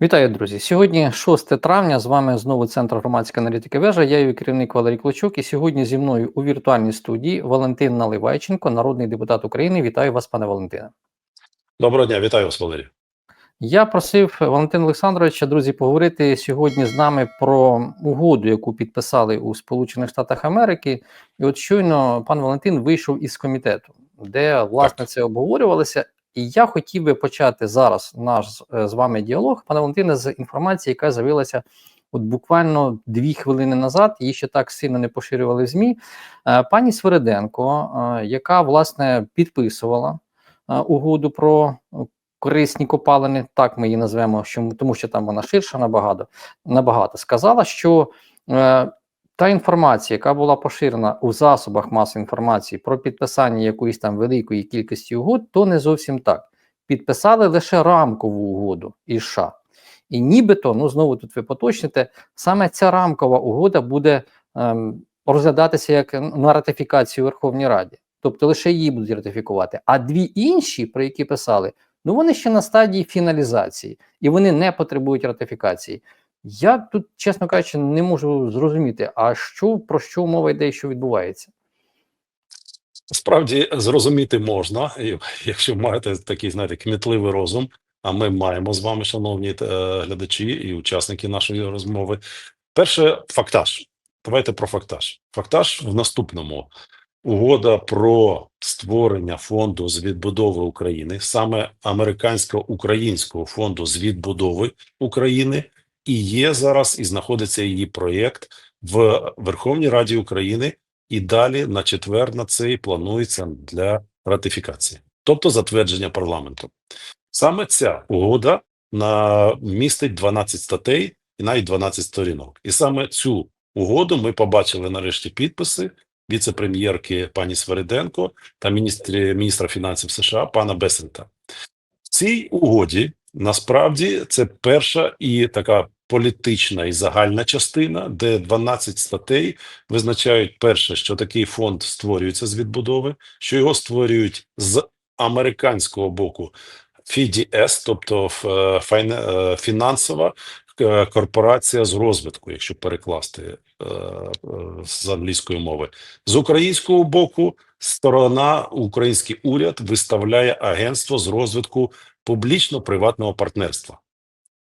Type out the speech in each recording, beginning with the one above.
Вітаю, друзі! Сьогодні 6 травня. З вами знову Центр громадської аналітики вежа. Я її керівник Валерій Клочук. І сьогодні зі мною у віртуальній студії Валентин Наливайченко, народний депутат України. Вітаю вас, пане Валентине. Доброго дня, вітаю вас, Валерій. Я просив Валентина Олександровича, друзі, поговорити сьогодні з нами про угоду, яку підписали у Сполучених Штатах Америки. І от щойно пан Валентин вийшов із комітету, де власне Так. це обговорювалося. І я хотів би почати зараз наш е, з вами діалог, пане Валентине, з інформації, яка з'явилася от буквально дві хвилини назад. Її ще так сильно не поширювали в ЗМІ. Е, Пані Свериденко, е, яка власне підписувала угоду про корисні копалини, так ми її назвемо, тому що там вона ширша набагато, набагато сказала, що та інформація, яка була поширена у засобах масової інформації про підписання якоїсь там великої кількості угод, то не зовсім так. Підписали лише рамкову угоду із США. І нібито, ну знову тут ви поточните, саме ця рамкова угода буде ем, розглядатися як на ратифікацію Верховній Раді. Тобто лише її будуть ратифікувати. А дві інші, про які писали, ну вони ще на стадії фіналізації і вони не потребують ратифікації. Я тут, чесно кажучи, не можу зрозуміти, а що про що мова йде що відбувається. Справді зрозуміти можна, якщо маєте такий, знаєте, кмітливий розум. А ми маємо з вами, шановні е, глядачі і учасники нашої розмови. Перше, фактаж. Давайте про фактаж. Фактаж в наступному: угода про створення фонду з відбудови України, саме американсько-українського фонду з відбудови України, і є зараз і знаходиться її проєкт в Верховній Раді України. І далі на четвер на цей планується для ратифікації, тобто затвердження парламенту. Саме ця угода на містить 12 статей і навіть 12 сторінок. І саме цю угоду ми побачили нарешті підписи віце-прем'єрки пані Свериденко та міністр, міністра фінансів США пана Бесента. В цій угоді насправді це перша і така політична і загальна частина, де 12 статей визначають перше, що такий фонд створюється з відбудови, що його створюють з американського боку FDS, тобто е, е, фінансова е, корпорація з розвитку, якщо перекласти з англійської мови, з українського боку. Сторона, український уряд виставляє агентство з розвитку публічно-приватного партнерства.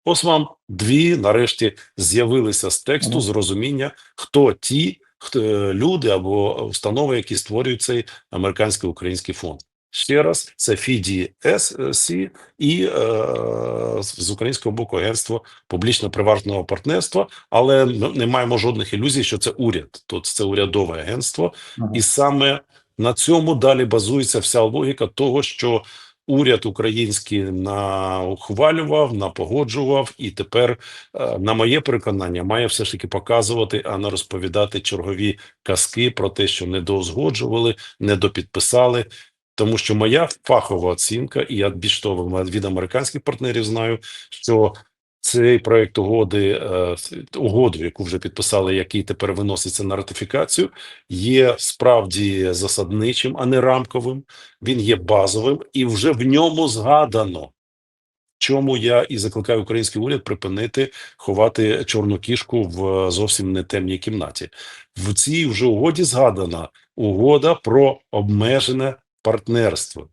Ось вам дві нарешті з'явилися з тексту зрозуміння, хто ті хто, е, люди або установи, які створюють цей американський український фонд. Ще раз, це FDSC і е, з українського боку агентство публічно-приватного партнерства, але не маємо жодних ілюзій, що це уряд. Тут це урядове агентство, і саме на цьому далі базується вся логіка того, що уряд український на ухвалював, напогоджував, і тепер, е, на моє переконання, має все ж таки показувати, а не розповідати чергові казки про те, що не доузгоджували, не допідписали. Тому що моя фахова оцінка, і я більш того від американських партнерів знаю, що цей проект угоди, е, угоду, яку вже підписали, який тепер виноситься на ратифікацію, є справді засадничим, а не рамковим. Він є базовим, і вже в ньому згадано. Чому я і закликаю український уряд припинити ховати чорну кішку в зовсім не темній кімнаті. В цій вже угоді згадана угода про обмежене партнерство,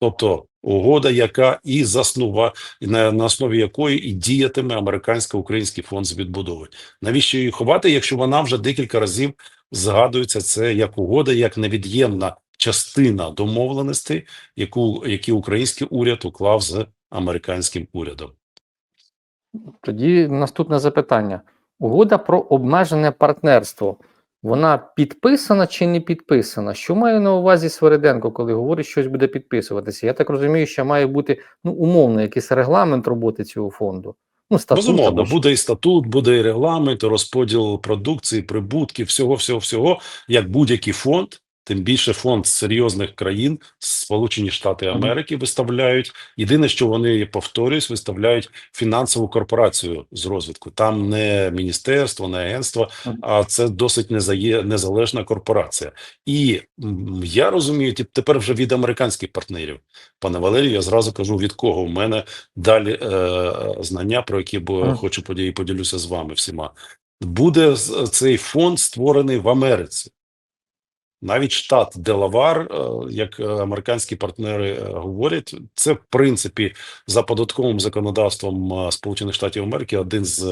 тобто угода, яка і заснува на, на основі якої і діятиме американсько-український фонд з відбудови. Навіщо її ховати, якщо вона вже декілька разів згадується це як угода, як невід'ємна частина домовленостей, яку які український уряд уклав з американським урядом. Тоді наступне запитання: угода про обмежене партнерство. Вона підписана чи не підписана? Що має на увазі Свериденко, коли говорить, що щось буде підписуватися? Я так розумію, що має бути ну умовно якийсь регламент роботи цього фонду. Ну, статут Безумовно, або буде і статут, буде і регламент, і розподіл продукції, прибутків, всього, всього, всього, як будь-який фонд, Тим більше фонд серйозних країн, Сполучені Штати Америки, виставляють. Єдине, що вони повторюсь, виставляють фінансову корпорацію з розвитку. Там не міністерство, не агентство, а це досить незалежна корпорація. І я розумію, тепер вже від американських партнерів. Пане Валерію, я зразу кажу від кого. У мене далі е, знання, про які бо хочу події поділюся з вами всіма. Буде цей фонд створений в Америці. Навіть штат Делавар, е, як американські партнери е, говорять, це в принципі за податковим законодавством е, Сполучених Штатів Америки один з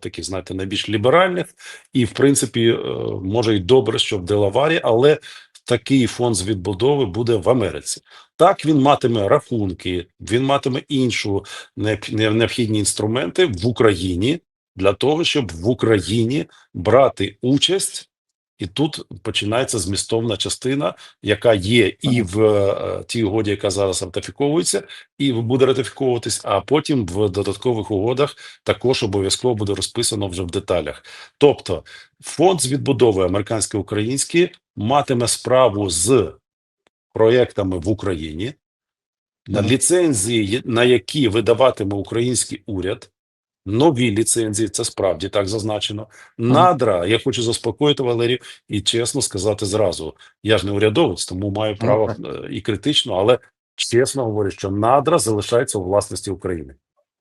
таких, знаєте, найбільш ліберальних, і в принципі може й добре, що в Делаварі, але такий фонд з відбудови буде в Америці. Так він матиме рахунки, він матиме іншу необхідні інструменти в Україні для того, щоб в Україні брати участь. І тут починається змістовна частина, яка є і в е, тій угоді, яка зараз ратифіковується, і буде ратифіковуватись, а потім в додаткових угодах також обов'язково буде розписано вже в деталях. Тобто, фонд з відбудови американсько-український матиме справу з проектами в Україні, на ліцензії, на які видаватиме український уряд. Нові ліцензії, це справді так зазначено. Надра, я хочу заспокоїти Валерію і чесно сказати зразу. Я ж не урядовець, тому маю право е, і критично, але чесно говорю, що надра залишаються у власності України.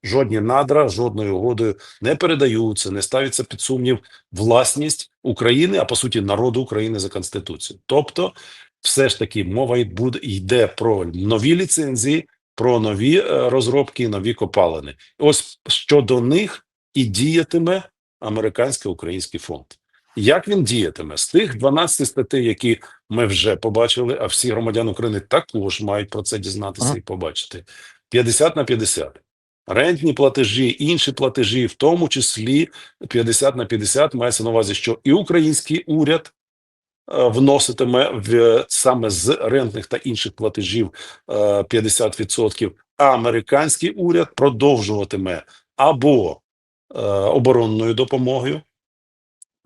Жодні надра жодною угодою не передаються, не ставиться під сумнів власність України, а по суті народу України за конституцією. Тобто, все ж таки мова буде йде про нові ліцензії, про нові е, розробки, нові копалини. Ось щодо них і діятиме американсько-український фонд. Як він діятиме з тих 12 статей, які ми вже побачили, а всі громадяни України також мають про це дізнатися Ага. і побачити 50 на 50. Рентні платежі, інші платежі, в тому числі 50 на 50, мається на увазі, що і український уряд вноситиме в саме з рентних та інших платежів е, 50%, а американський уряд продовжуватиме або е, оборонною допомогою,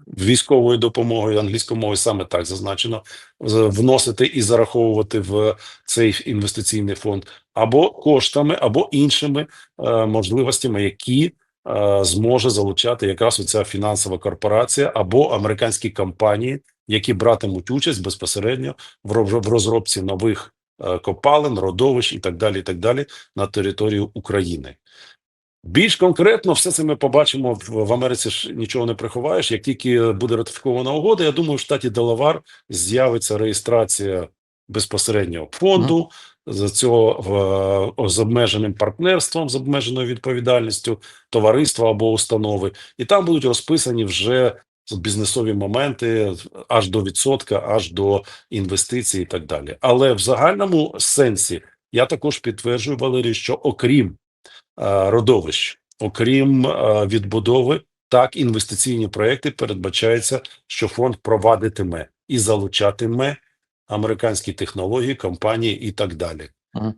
військовою допомогою, англійською мовою саме так зазначено, вносити і зараховувати в цей інвестиційний фонд, або коштами, або іншими е, можливостями, які е, зможе залучати якраз оця фінансова корпорація або американські компанії, які братимуть участь безпосередньо в розробці нових е, копалин, родовищ і так далі, і так далі на територію України. Більш конкретно, все це ми побачимо в, Америці. ж Нічого не приховаєш. Як тільки буде ратифікована угода, я думаю, в штаті Делавар з'явиться реєстрація безпосередньо фонду з цього в, з обмеженим партнерством, з обмеженою відповідальністю товариства або установи, і там будуть розписані вже бізнесові моменти аж до відсотка, аж до інвестицій і так далі. Але в загальному сенсі я також підтверджую, Валерій, що окрім е, родовищ, окрім е, відбудови, так інвестиційні проекти передбачається, що фонд провадитиме і залучатиме американські технології, компанії і так далі.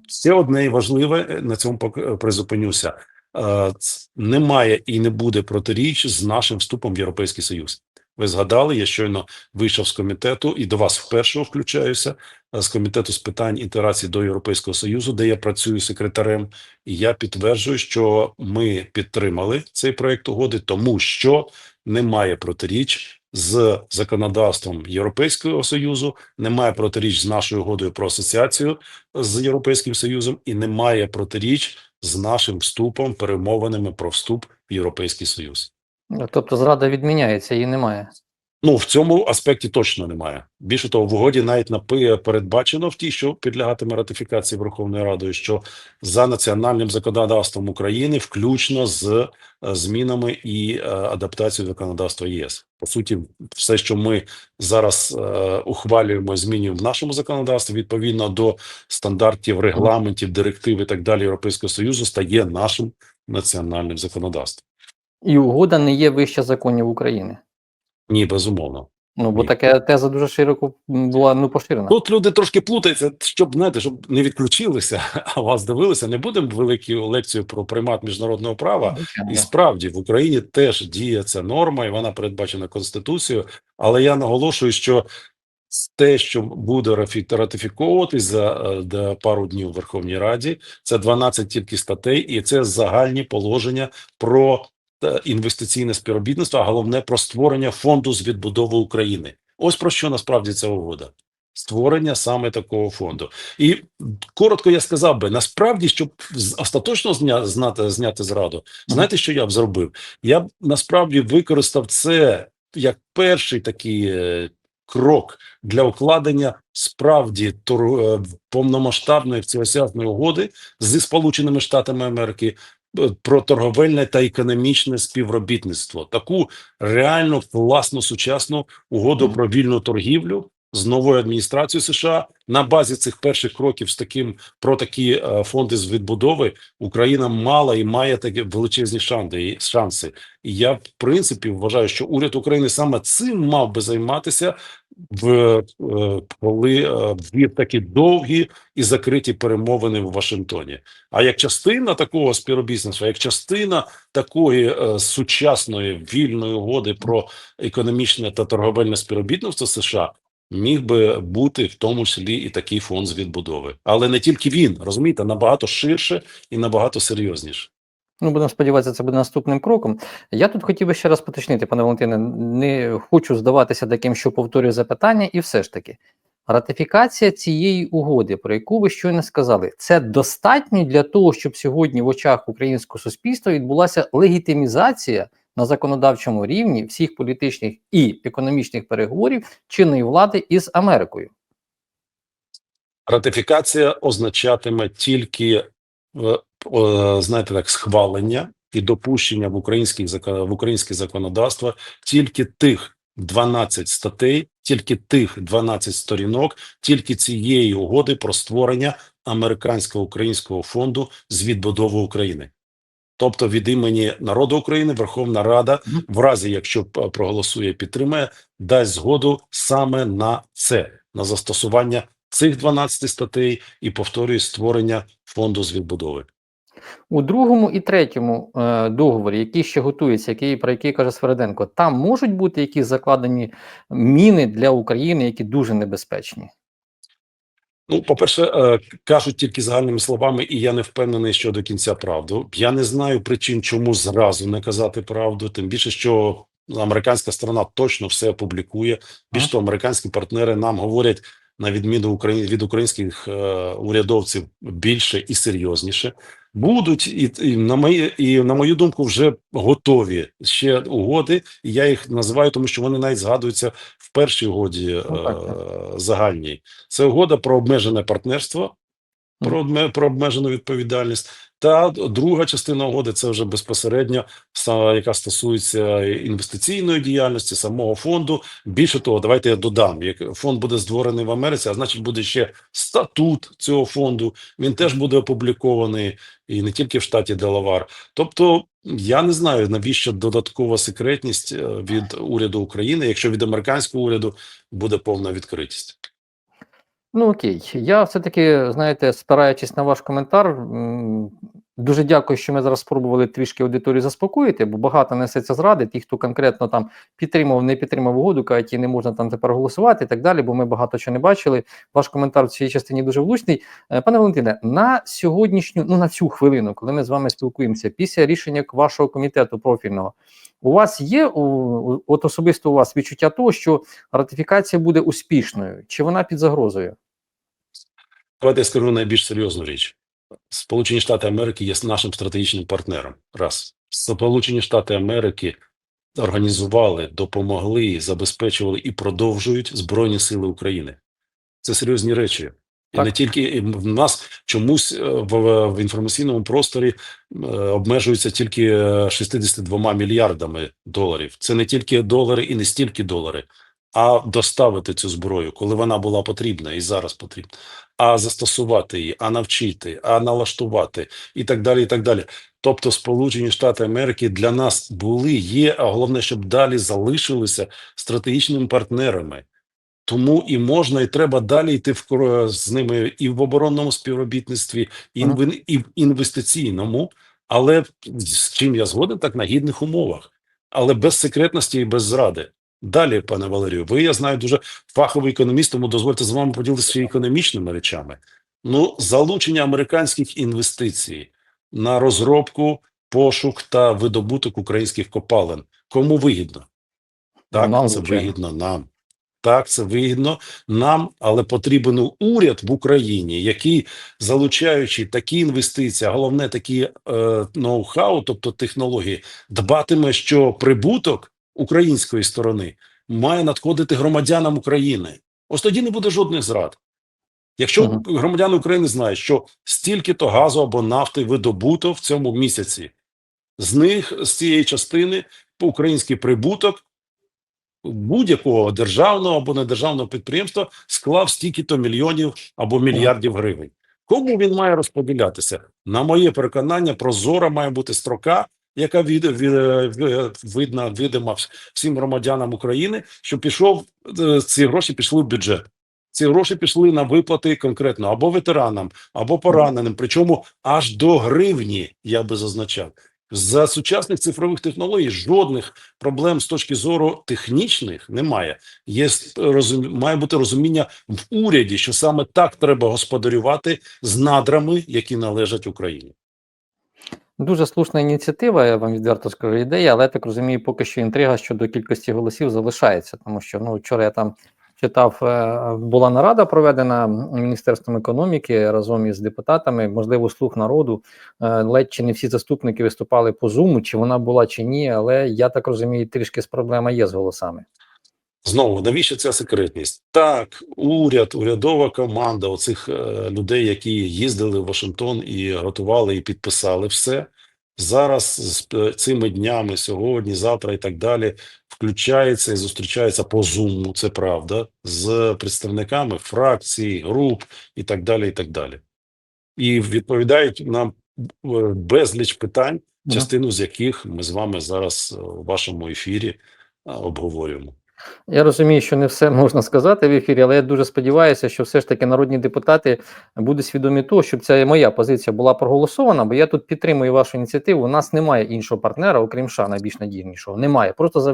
Ще одне важливе на цьому призупинюся. Е, Немає і не буде протиріч з нашим вступом в Європейський Союз. Ви згадали, я щойно вийшов з комітету і до вас вперше включаюся е, з комітету з питань інтеграції до Європейського Союзу, де я працюю секретарем. І я підтверджую, що ми підтримали цей проект угоди, тому що немає протиріч з законодавством Європейського союзу, немає протиріч з нашою угодою про асоціацію з Європейським Союзом, і немає протиріч з нашим вступом, перемовинами про вступ в Європейський Союз. Тобто зрада відміняється, її немає. Ну в цьому аспекті точно немає. Більше того, в угоді навіть напи передбачено в тій, що підлягатиме ратифікації Верховною Радою, що за національним законодавством України, включно з е, змінами і е, адаптацією законодавства ЄС. По суті, все, що ми зараз е, ухвалюємо, змінюємо в нашому законодавстві відповідно до стандартів, регламентів, директив і так далі Європейського союзу, стає нашим національним законодавством. І угода не є вище законів України. Ні, безумовно. Ну, бо Ні. така теза дуже широко була ну, поширена. Тут люди трошки плутаються, щоб знаєте, щоб не відключилися, а вас дивилися. Не будемо велику лекцію про примат міжнародного права. Звичайно, І справді в Україні теж діє ця норма, і вона передбачена конституцією. Але я наголошую, що те, що буде ратифіковуватись за е, пару днів у Верховній Раді, це 12 тільки статей, і це загальні положення про інвестиційне співробітництво, а головне про створення фонду з відбудови України. Ось про що насправді ця угода. Створення саме такого фонду, і коротко я сказав би: насправді, щоб остаточно зня, знати зняти зраду, знаєте, що я б зробив? Я б насправді використав це як перший такий е, крок для укладення справді е, повномасштабної всеосяжної угоди зі Сполученими Штатами Америки про торговельне та економічне співробітництво. Таку реально класну сучасну угоду про вільну торгівлю. З новою адміністрацією США на базі цих перших кроків з таким про такі е, фонди з відбудови Україна мала і має такі величезні шанси. Шанси. І я в принципі вважаю, що уряд України саме цим мав би займатися в е, коли е, такі довгі і закриті перемовини в Вашингтоні. А як частина такого співробітництва, як частина такої е, сучасної вільної угоди про економічне та торговельне співробітництво США. Міг би бути в тому числі і такий фонд з відбудови, але не тільки він розумієте, набагато ширше і набагато серйозніше. Ну, будемо сподіватися, це буде наступним кроком. Я тут хотів би ще раз поточнити, пане Валентине, не хочу здаватися таким, що повторюю запитання, і все ж таки, ратифікація цієї угоди, про яку ви щойно сказали, це достатньо для того, щоб сьогодні в очах українського суспільства відбулася легітимізація на законодавчому рівні всіх політичних і економічних переговорів чинної влади із Америкою. Ратифікація означатиме тільки е, знаєте так, схвалення і допущення в українських в українське законодавство тільки тих 12 статей, тільки тих 12 сторінок, тільки цієї угоди про створення американсько-українського фонду з відбудови України. Тобто від імені народу України Верховна Рада, в разі якщо проголосує, підтримає, дасть згоду саме на це, на застосування цих 12 статей і повторює створення фонду з відбудови. У другому і третьому е, договорі, який ще готується, який, про який каже Свереденко, там можуть бути якісь закладені міни для України, які дуже небезпечні. Ну, по-перше, е, кажуть тільки загальними словами, і я не впевнений, що до кінця правду. Я не знаю причин, чому зразу не казати правду. Тим більше, що американська сторона точно все опублікує. Більш того, американські партнери нам говорять на відміну від українських е, урядовців більше і серйозніше. Будуть і, і на мої і на мою думку, вже готові ще угоди. І я їх називаю, тому що вони навіть згадуються в першій угоді Ну, так, е, загальній. Це угода про обмежене партнерство, про, обме- про обмежену відповідальність. Та друга частина угоди це вже безпосередньо яка стосується інвестиційної діяльності самого фонду. Більше того, давайте я додам: як фонд буде створений в Америці, а значить буде ще статут цього фонду. Він теж буде опублікований і не тільки в штаті Делавар. Тобто, я не знаю навіщо додаткова секретність е, від уряду України, якщо від американського уряду буде повна відкритість. Ну окей, я все-таки, знаєте, спираючись на ваш коментар, дуже дякую, що ми зараз спробували трішки аудиторію заспокоїти, бо багато несеться зради. Ті, хто конкретно там підтримав, не підтримав угоду, кажуть, і не можна там тепер голосувати і так далі, бо ми багато чого не бачили. Ваш коментар в цій частині дуже влучний. Е, Пане Валентине, на сьогоднішню, ну на цю хвилину, коли ми з вами спілкуємося, після рішення вашого комітету профільного, у вас є от особисто у вас відчуття того, що ратифікація буде успішною, чи вона під загрозою? Давайте я скажу найбільш серйозну річ. Сполучені Штати Америки є нашим стратегічним партнером. Раз Сполучені Штати Америки організували, допомогли, забезпечували і продовжують Збройні Сили України. Це серйозні речі. І не тільки в нас чомусь е, в, в інформаційному просторі е, обмежується тільки е, 62 мільярдами доларів. Це не тільки долари і не стільки долари, а доставити цю зброю, коли вона була потрібна і зараз потрібна, а застосувати її, а навчити, а налаштувати і так далі. І так далі. Тобто, Сполучені Штати Америки для нас були, є, а головне, щоб далі залишилися стратегічними партнерами. Тому і можна, і треба далі йти в з ними і в оборонному співробітництві, і, Ага. в, і в інвестиційному, але з чим я згоден, так на гідних умовах, але без секретності і без зради. Далі, пане Валерію, ви я знаю дуже фаховий економіст, тому дозвольте з вами поділитися економічними речами. Ну, залучення американських інвестицій на розробку, пошук та видобуток українських копалин. Кому вигідно? Так, Нам, це вигідно нам. Так, це вигідно нам, але потрібен уряд в Україні, який, залучаючи такі інвестиції, а головне такі е, ноу-хау, тобто технології, дбатиме, що прибуток української сторони має надходити громадянам України. Ось тоді не буде жодних зрад. Якщо Мгм. громадяни України знають, що стільки-то газу або нафти видобуто в цьому місяці, з них з цієї частини український прибуток будь-якого державного або недержавного підприємства склав стільки-то мільйонів або мільярдів гривень. Кому він має розподілятися? На моє переконання, прозора має бути строка, яка від, від, від, видна видима всім громадянам України, що пішов е, ці гроші пішли в бюджет. Ці гроші пішли на виплати конкретно або ветеранам, або пораненим. Причому аж до гривні, я би зазначав. За сучасних цифрових технологій жодних проблем з точки зору технічних немає. Є розум... має бути розуміння в уряді, що саме так треба господарювати з надрами, які належать Україні. Дуже слушна ініціатива, я вам відверто скажу ідея, але я так розумію, поки що інтрига щодо кількості голосів залишається, тому що ну вчора я там читав, е, була нарада проведена міністерством економіки разом із депутатами. Можливо, слух народу е, ледь чи не всі заступники виступали по зуму, чи вона була чи ні. Але я так розумію, трішки з проблема є з голосами. Знову навіщо ця секретність? Так, уряд, урядова команда оцих е, людей, які їздили в Вашингтон і готували і підписали все. Зараз з е, цими днями, сьогодні, завтра і так далі, включається і зустрічається по Zoom, це правда, з представниками фракцій, груп і так далі. І так далі. І відповідають нам е, безліч питань, частину з яких ми з вами зараз е, у вашому ефірі обговорюємо. Я розумію, що не все можна сказати в ефірі, але я дуже сподіваюся, що все ж таки народні депутати будуть свідомі того, щоб ця моя позиція була проголосована, бо я тут підтримую вашу ініціативу. У нас немає іншого партнера, окрім США, найбільш надійнішого. Немає, просто за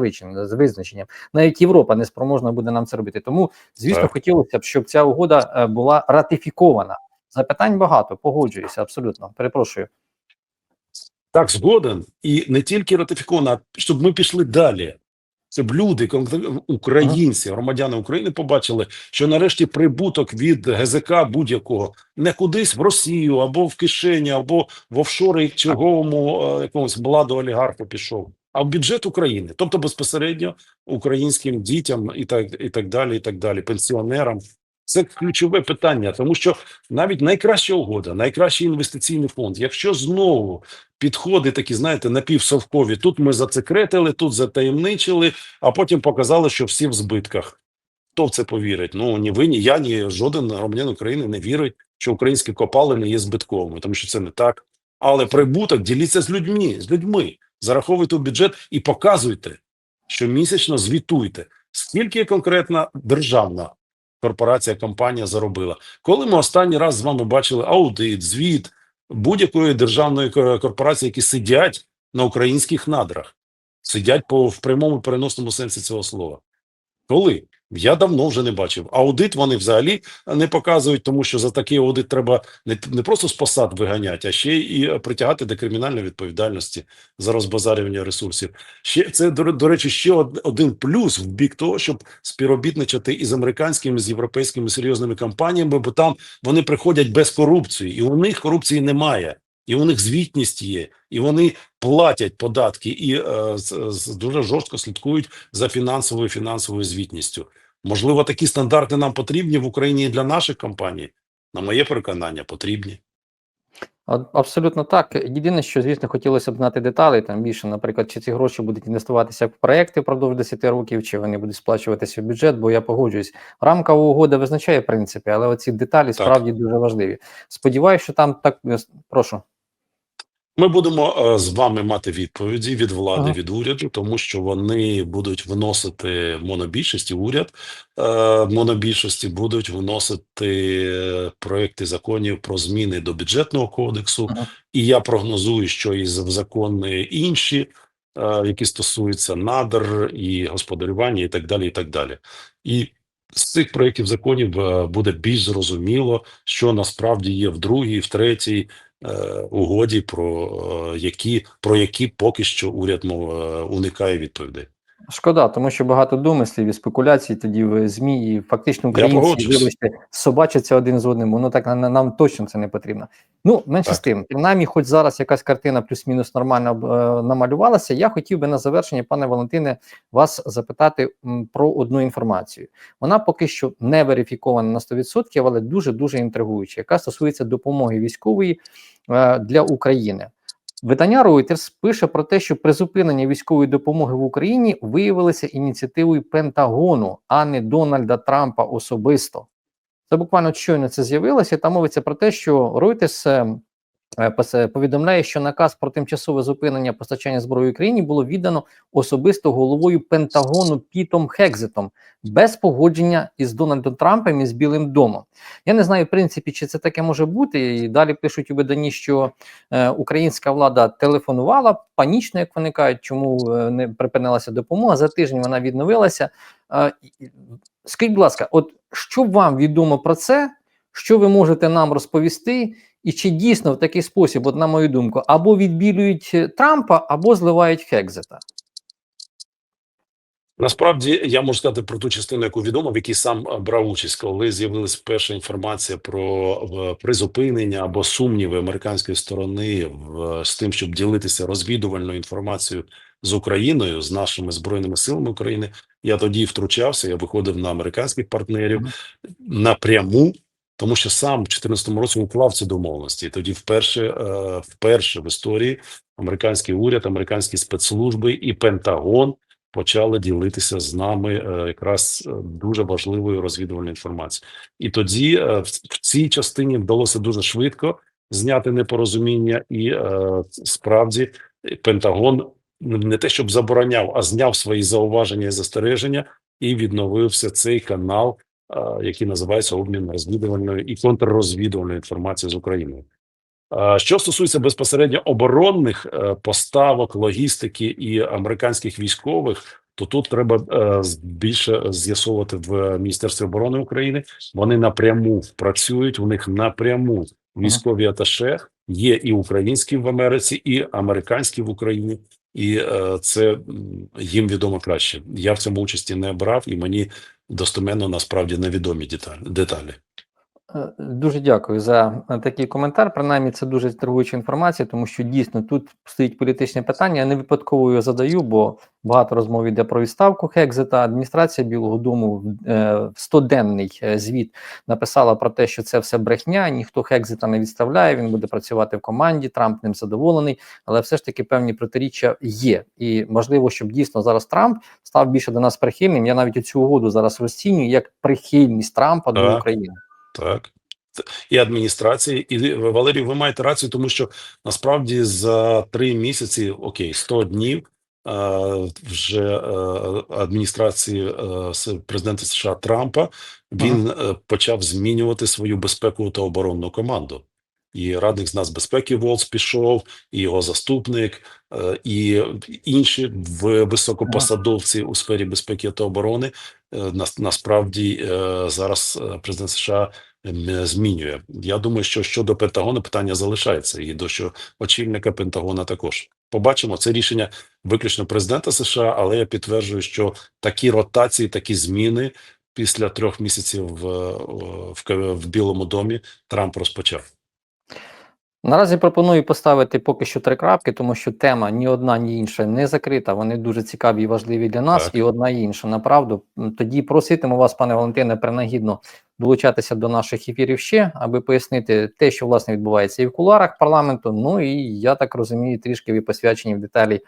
визначенням. Навіть Європа не спроможна буде нам це робити. Тому, звісно, Так. хотілося б, щоб ця угода е, була ратифікована. Запитань багато, погоджуюся, абсолютно. Перепрошую. Так, згоден. І не тільки ратифіковано, а щоб ми пішли далі. Щоб люди, конкретно українці, громадяни України побачили, що нарешті прибуток від ГЗК будь-якого не кудись в Росію або в кишені, або в офшори черговому е, якомусь владу олігарху пішов, а в бюджет України, тобто безпосередньо українським дітям і так, і так далі, і так далі, пенсіонерам. Це ключове питання, тому що навіть найкраща угода, найкращий інвестиційний фонд, якщо знову підходи такі, знаєте, напівсовкові. Тут ми зацекретили, тут затаємничили, а потім показали, що всі в збитках. Хто в це повірить? Ну ні ви, ні я, ні жоден громадянин України не вірить, що українські копалини є збитковими, тому що це не так. Але прибуток діліться з людьми, з людьми, зараховуйте в бюджет і показуйте, що місячно звітуйте, скільки конкретна державна корпорація, компанія заробила. Коли ми останній раз з вами бачили аудит, звіт будь-якої державної корпорації, які сидять на українських надрах, сидять по в прямому переносному сенсі цього слова. Коли? Я давно вже не бачив. Аудит вони взагалі не показують, тому що за такий аудит треба не, не просто з посад виганяти, а ще і притягати до кримінальної відповідальності за розбазарювання ресурсів. Ще це до, до речі, ще один плюс в бік того, щоб співробітничати із американськими, з європейськими серйозними компаніями, бо там вони приходять без корупції, і у них корупції немає. І у них звітність є, і вони платять податки і е, з, з- дуже жорстко слідкують за фінансовою фінансовою звітністю. Можливо, такі стандарти нам потрібні в Україні і для наших компаній. На моє переконання, потрібні. Абсолютно так. Єдине, що звісно хотілося б знати деталі там більше, наприклад, чи ці гроші будуть інвестуватися в проекти впродовж 10 років, чи вони будуть сплачуватися в бюджет, бо я погоджуюсь. Рамкова угода визначає принципи, але оці деталі справді дуже важливі. Сподіваюся, що там так прошу. Ми будемо е, з вами мати відповіді від влади, від уряду, тому що вони будуть виносити монобільшості. Уряд е, монобільшості будуть виносити е, проекти законів про зміни до бюджетного кодексу. І я прогнозую, що і в закони інші які стосуються надр і господарювання, і так далі. І так далі. І з цих проєктів законів буде більш зрозуміло, що насправді є в другій, в третій угоді, про е, які про які поки що уряд мов е, уникає відповідей. Шкода, тому що багато домислів і спекуляцій тоді в ЗМІ, і фактично українці вибачте, собачаться один з одним. Воно так на- нам точно це не потрібно. Ну, менше Так. з тим, принаймні, хоч зараз якась картина плюс-мінус нормально е, намалювалася. Я хотів би на завершення, пане Валентине, вас запитати м, про одну інформацію. Вона поки що не верифікована на 100%, але дуже дуже інтригуюча, яка стосується допомоги військової е, для України. Видання Reuters пише про те, що призупинення військової допомоги в Україні виявилося ініціативою Пентагону, а не Дональда Трампа особисто. Це буквально щойно це з'явилося. Там мовиться про те, що Reuters е, повідомляє, що наказ про тимчасове зупинення постачання зброї Україні було віддано особисто головою Пентагону Пітом Хекзетом без погодження із Дональдом Трампом і з Білим домом. Я не знаю, в принципі, чи це таке може бути. І далі пишуть у виданні, що е, українська влада телефонувала панічно, як вони кажуть, чому е, не припинилася допомога. За тиждень вона відновилася. Е, скажіть, будь ласка, от що вам відомо про це? Що ви можете нам розповісти? І чи дійсно в такий спосіб, от на мою думку, або відбілюють е, Трампа, або зливають Хекзета? Насправді я можу сказати про ту частину, яку відомо, в якій сам е, брав участь, коли з'явилася перша інформація про призупинення або сумніви американської сторони в з тим, щоб ділитися розвідувальною інформацією з Україною, з нашими збройними силами України. Я тоді втручався. Я виходив на американських партнерів напряму. Тому що сам в 2014 році уклав ці домовленості. І тоді вперше, е, вперше в історії американський уряд, американські спецслужби і Пентагон почали ділитися з нами е, якраз е, дуже важливою розвідувальною інформацією. І тоді в, цій частині вдалося дуже швидко зняти непорозуміння, і справді Пентагон не те, щоб забороняв, а зняв свої зауваження і застереження, і відновився цей канал, який називається обмін розвідувальною і контррозвідувальною інформацією з Україною. Що стосується безпосередньо оборонних е, поставок, логістики і американських військових, то тут треба е, більше з'ясовувати в Міністерстві оборони України. Вони напряму працюють. У них напряму військові аташе є і українські в Америці, і американські в Україні. І е, це їм відомо краще. Я в цьому участі не брав, і мені достеменно насправді невідомі деталі. Е, Дуже дякую за е, такий коментар. Принаймні, це дуже інтригуюча інформація, тому що дійсно тут стоїть політичне питання. Я не випадково його задаю, бо багато розмов йде про відставку Хекзета. Адміністрація Білого Дому в 100-денний е, звіт написала про те, що це все брехня. Ніхто Хекзета не відставляє. Він буде працювати в команді. Трамп ним задоволений, але все ж таки певні протиріччя є. І можливо, щоб дійсно зараз Трамп став більше до нас прихильним. Я навіть цю угоду зараз розцінюю як прихильність Трампа до. України. Так. І адміністрації, і ви, Валерій, ви маєте рацію, тому що насправді за три місяці, окей, 100 днів е, вже е, адміністрації е, президента США Трампа він е, почав змінювати свою безпекову та оборонну команду. І радник з нацбезпеки Волц пішов, і його заступник, і інші високопосадовці у сфері безпеки та оборони. Е, Насправді е, зараз е, президент США змінює. Я думаю, що щодо Пентагону питання залишається, і до що очільника Пентагона також. Побачимо це рішення виключно президента США, але я підтверджую, що такі ротації, такі зміни після трьох місяців в, в, в Білому домі Трамп розпочав. Наразі пропоную поставити поки що три крапки, тому що тема ні одна, ні інша не закрита. Вони дуже цікаві і важливі для нас, Так. і одна і інша. Направду тоді проситиму вас, пане Валентине, принагідно долучатися до наших ефірів ще, аби пояснити те, що власне відбувається і в куларах парламенту. Ну і я так розумію, трішки ви посвячені в деталі,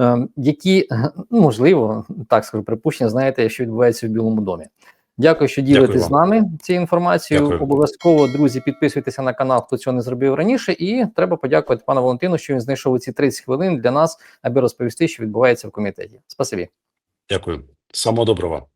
е, які можливо, так скажу, припущення, знаєте, що відбувається в Білому домі. Дякую, що ділитесь Дякую з нами цією інформацією. Дякую. Обов'язково, друзі, підписуйтеся на канал, хто цього не зробив раніше. І треба подякувати пану Валентину, що він знайшов ці 30 хвилин для нас, аби розповісти, що відбувається в комітеті. Спасибі. Дякую. Самого доброго.